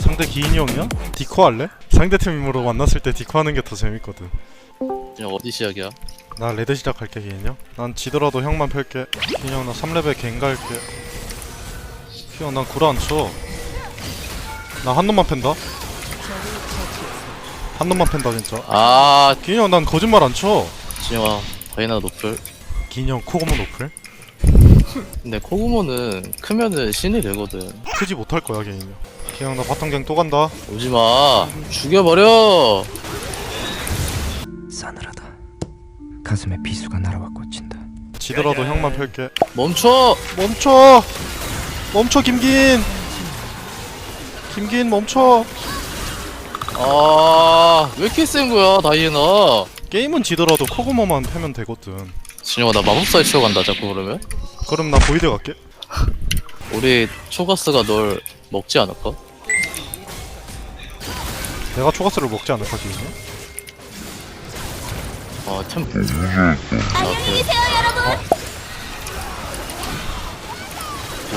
상대 기인이 형이야? 디코 할래? 상대 팀으로 만났을 때 디코 하는 게 더 재밌거든 그냥 어디 시작이야? 나 레드 시작할게 기인 형. 난 지더라도 형만 펼게. 기인 형 나 3레벨 갱 갈게. 기인 형난 구라 안 쳐. 나 한 놈만 팬다. 한 놈만 팬다 진짜. 아 기인 형 난 거짓말 안 쳐. 진영아 바이나 노플 기인 형 코고모 노플? 근데 코구모는 크면은 신이 되거든 크지 못할 거야 기인 형. 기인 형나 바텀 갱 또 간다. 오지마 죽여버려 싸늘하다. 가슴에 비수가 날아와 꽂힌다. 지더라도 형만 펼게. 멈춰 멈춰! 멈춰 김긴! 김긴 멈춰! 아왜 이렇게 센 거야 다이애나 게임은 지더라도 코고모만 패면 되거든. 진영아 나 마법사에 치워간다 자꾸 그러면 그럼 나 보이드 갈게. 우리 초가스가 널 먹지 않을까? 내가 초가스를 먹지 않을까 기인 형? 아템 아, 그래.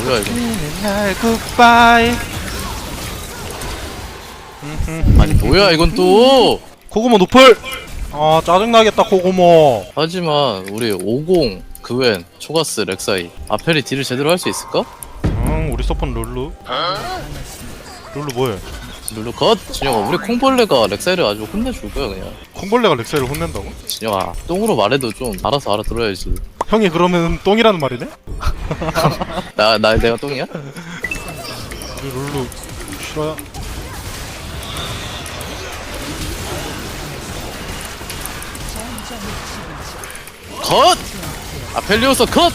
뭐야 이거 날 굿바이. 아니 뭐야 이건 또 코고모 노플! 아 짜증나겠다 코고모. 하지만 우리 50 그웬 초가스 렉사이 아펠이 딜을 제대로 할 수 있을까? 응 우리 서폰 룰루. 룰루 뭐해? 룰루 컷! 진영아 우리 콩벌레가 렉사이를 아주 혼내줄 거야 그냥 콩벌레가 렉셀을 혼낸다고? 진영아 똥으로 말해도 좀 알아서 알아들어야지 형이 그러면 똥이라는 말이네? 나, 나 내가 똥이야? 우리 룰루 싫어야? 컷! 아펠리오스 컷!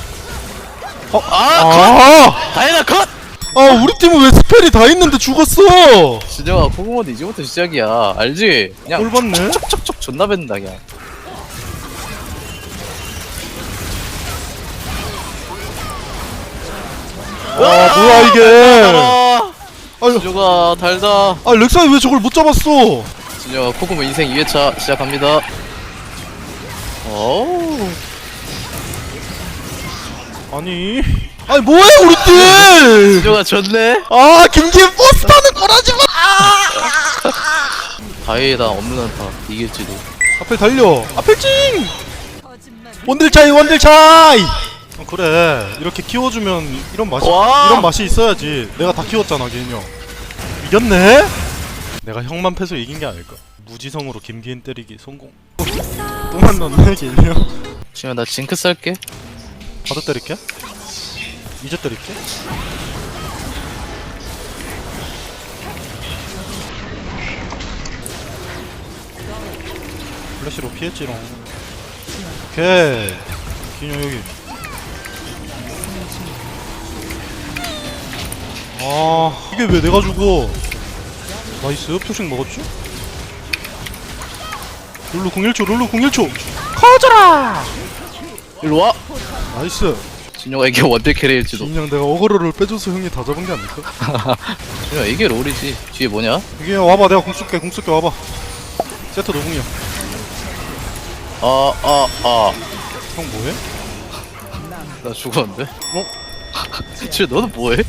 어? 아! 컷! 아! 다이나 컷! 아 우리 팀은 왜 스펠이 다 있는데 죽었어? 진영아 코고모드 이제부터 시작이야 알지? 그냥 꼴 봤네? 촉촉촉 존나 뱉는다 그냥 아 뭐야 이게 아! 아유. 진영아 달다 아 렉사이 왜 저걸 못 잡았어? 진영아 코고모 인생 2회차 시작합니다 어우 아니 아니 뭐해 우리 팀! 진영아 졌네? 아 김기현 버스 타는 거라지 마! 다이나 없는 한타 이길지도 앞에 달려 앞에 찡! 원딜 차이 원딜 차이! 어, 그래 이렇게 키워주면 이런 맛이 와! 이런 맛이 있어야지 내가 다 키웠잖아 기인 형 이겼네? 내가 형만 패서 이긴 게 아닐까 무지성으로 김기인 때리기 성공 또 만났네 기인 형 진영아 나 징크스 할게 바드 때릴게 이제 때릴게? 플래시로 피했지롱. 오케이. 기녀 여기. 아 이게 왜 내가 죽어? 나이스. 표식 먹었죠? 룰루 01초 룰루 01초. 커져라! 일로와. 나이스 진영아 이게 원딜 캐리일지도 그냥 내가 어그로를 빼줘서 형이 다 잡은 게 아닐까? 진영아 이게 롤이지 뒤에 뭐냐? 이게 와봐 내가 공 쏠게 공 쏠게 와봐 세트 노궁이야 아아아나 형 뭐해? 죽었는데? 어? 지금 너는 뭐해?